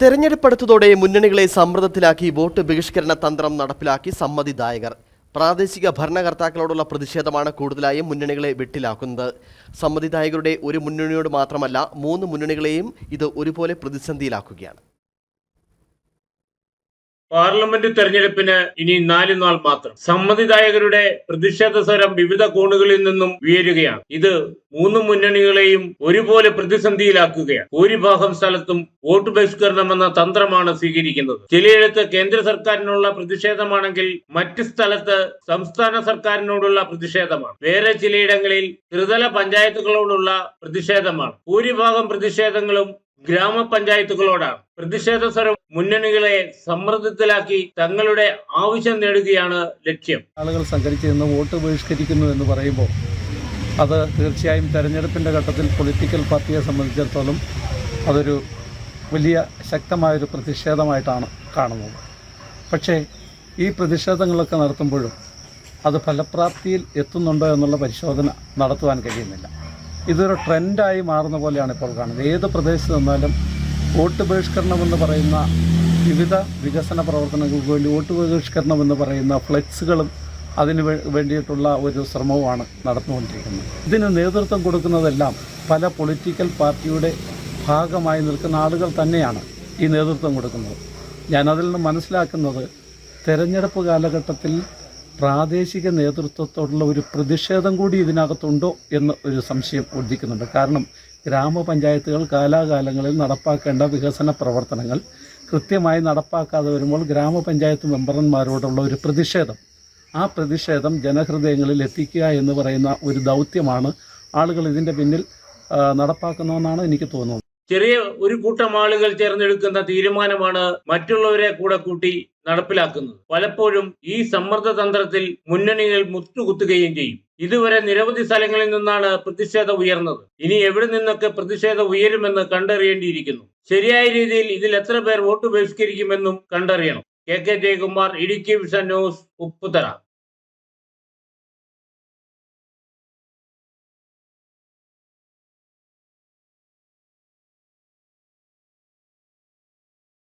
തെരഞ്ഞെടുപ്പെടുത്തതോടെ മുന്നണികളെ സമ്മർദ്ദത്തിലാക്കി vote ബഹിഷ്കരണ തന്ത്രം നടപ്പിലാക്കി സമ്മതിദായകർ. പ്രാദേശിക ഭരണകർത്താക്കളോടുള്ള പ്രതിഷേധമാണ് കൂടുതലായും മുന്നണികളെ വെട്ടിലാക്കുന്നത്. സമ്മതിദായകരുടെ ഒരു മുന്നണിയോട് മാത്രമല്ല മൂന്ന് മുന്നണികളെയും ഇത് ഒരുപോലെ പ്രതിസന്ധിയിലാക്കുകയാണ്. പാർലമെന്റ് തെരഞ്ഞെടുപ്പിന് ഇനി നാല് നാൾ മാത്രം. സമ്മതിദായകരുടെ പ്രതിഷേധ സ്വരം വിവിധ കോണുകളിൽ നിന്നും ഉയരുകയാണ്. ഇത് മൂന്ന് മുന്നണികളെയും ഒരുപോലെ പ്രതിസന്ധിയിലാക്കുകയാണ്. ഭൂരിഭാഗം സ്ഥലത്തും വോട്ട് ബഹിഷ്കരണം എന്ന തന്ത്രമാണ് സ്വീകരിക്കുന്നത്. ചിലയിടത്ത് കേന്ദ്ര സർക്കാരിനുള്ള പ്രതിഷേധമാണെങ്കിൽ മറ്റ് സ്ഥലത്ത് സംസ്ഥാന സർക്കാരിനോടുള്ള പ്രതിഷേധമാണ്. വേറെ ചിലയിടങ്ങളിൽ ത്രിതല പഞ്ചായത്തുകളോടുള്ള പ്രതിഷേധമാണ്. ഭൂരിഭാഗം പ്രതിഷേധങ്ങളും ഗ്രാമപഞ്ചായത്തുകളോടാണ് പ്രതിഷേധ സ്വരം മുന്നണികളെ സമ്മർദ്ദത്തിലാക്കി തങ്ങളുടെ ആവശ്യം നേടുകയാണ് ലക്ഷ്യം. ആളുകൾ സംഘടിച്ച് നിന്ന് വോട്ട് ബഹിഷ്കരിക്കുന്നു എന്ന് പറയുമ്പോൾ അത് തീർച്ചയായും തെരഞ്ഞെടുപ്പിന്റെ ഘട്ടത്തിൽ പൊളിറ്റിക്കൽ പാർട്ടിയെ സംബന്ധിച്ചിടത്തോളം അതൊരു വലിയ ശക്തമായൊരു പ്രതിഷേധമായിട്ടാണ് കാണുന്നത്. പക്ഷേ ഈ പ്രതിഷേധങ്ങളൊക്കെ നടത്തുമ്പോഴും അത് ഫലപ്രാപ്തിയിൽ എത്തുന്നുണ്ടോ എന്നുള്ള പരിശോധന നടത്തുവാൻ കഴിയുന്നില്ല. ഇതൊരു ട്രെൻഡായി മാറുന്ന പോലെയാണ് ഇപ്പോൾ കാണുന്നത്. ഏത് പ്രദേശത്ത് നിന്നാലും വോട്ട് ബഹിഷ്കരണം എന്ന് പറയുന്ന വിവിധ വികസന പ്രവർത്തനങ്ങൾക്ക് വേണ്ടി വോട്ട് ബഹിഷ്കരണം എന്ന് പറയുന്ന ഫ്ലെക്സുകളും അതിന് വേണ്ടിയിട്ടുള്ള ഒരു ശ്രമവുമാണ് നടന്നുകൊണ്ടിരിക്കുന്നത്. ഇതിന് നേതൃത്വം കൊടുക്കുന്നതെല്ലാം പല പൊളിറ്റിക്കൽ പാർട്ടിയുടെ ഭാഗമായി നിൽക്കുന്ന ആളുകൾ തന്നെയാണ് ഈ നേതൃത്വം കൊടുക്കുന്നത്. ഞാനതിൽ നിന്ന് മനസ്സിലാക്കുന്നത് തെരഞ്ഞെടുപ്പ് കാലഘട്ടത്തിൽ പ്രാദേശിക നേതൃത്വത്തോടുള്ള ഒരു പ്രതിഷേധം കൂടി ഇതിനകത്തുണ്ടോ എന്ന് ഒരു സംശയം ഉദിക്കുന്നുണ്ട് കാരണം ഗ്രാമപഞ്ചായത്തുകൾ കാലാകാലങ്ങളിൽ നടപ്പാക്കേണ്ട വികസന പ്രവർത്തനങ്ങൾ കൃത്യമായി നടപ്പാക്കാതെ വരുമ്പോൾ ഗ്രാമപഞ്ചായത്ത് മെമ്പർമാരോടുള്ള ഒരു പ്രതിഷേധം. ആ പ്രതിഷേധം ജനഹൃദയങ്ങളിൽ എത്തിക്കുക എന്ന് പറയുന്ന ഒരു ദൗത്യമാണ് ആളുകൾ ഇതിന്റെ പിന്നിൽ നടപ്പാക്കുന്നതെന്നാണ് എനിക്ക് തോന്നുന്നത്. ചെറിയ ഒരു കൂട്ടം ആളുകൾ ചേർന്നെടുക്കുന്ന തീരുമാനമാണ് മറ്റുള്ളവരെ കൂടെ കൂട്ടി നടപ്പിലാക്കുന്നത്. പലപ്പോഴും ഈ സമ്മർദ്ദ തന്ത്രത്തിൽ മുന്നണികൾ മുട്ടുകുത്തുകയും ചെയ്യും. ഇതുവരെ നിരവധി സ്ഥലങ്ങളിൽ നിന്നാണ് പ്രതിഷേധം ഉയർന്നത്. ഇനി എവിടെ നിന്നൊക്കെ പ്രതിഷേധം ഉയരുമെന്ന് കണ്ടറിയേണ്ടിയിരിക്കുന്നു. ശരിയായ രീതിയിൽ ഇതിൽ എത്ര പേർ വോട്ട് ബഹിഷ്കരിക്കുമെന്നും കണ്ടറിയണം. K K Jayakumar Idukki vision news Upputhara.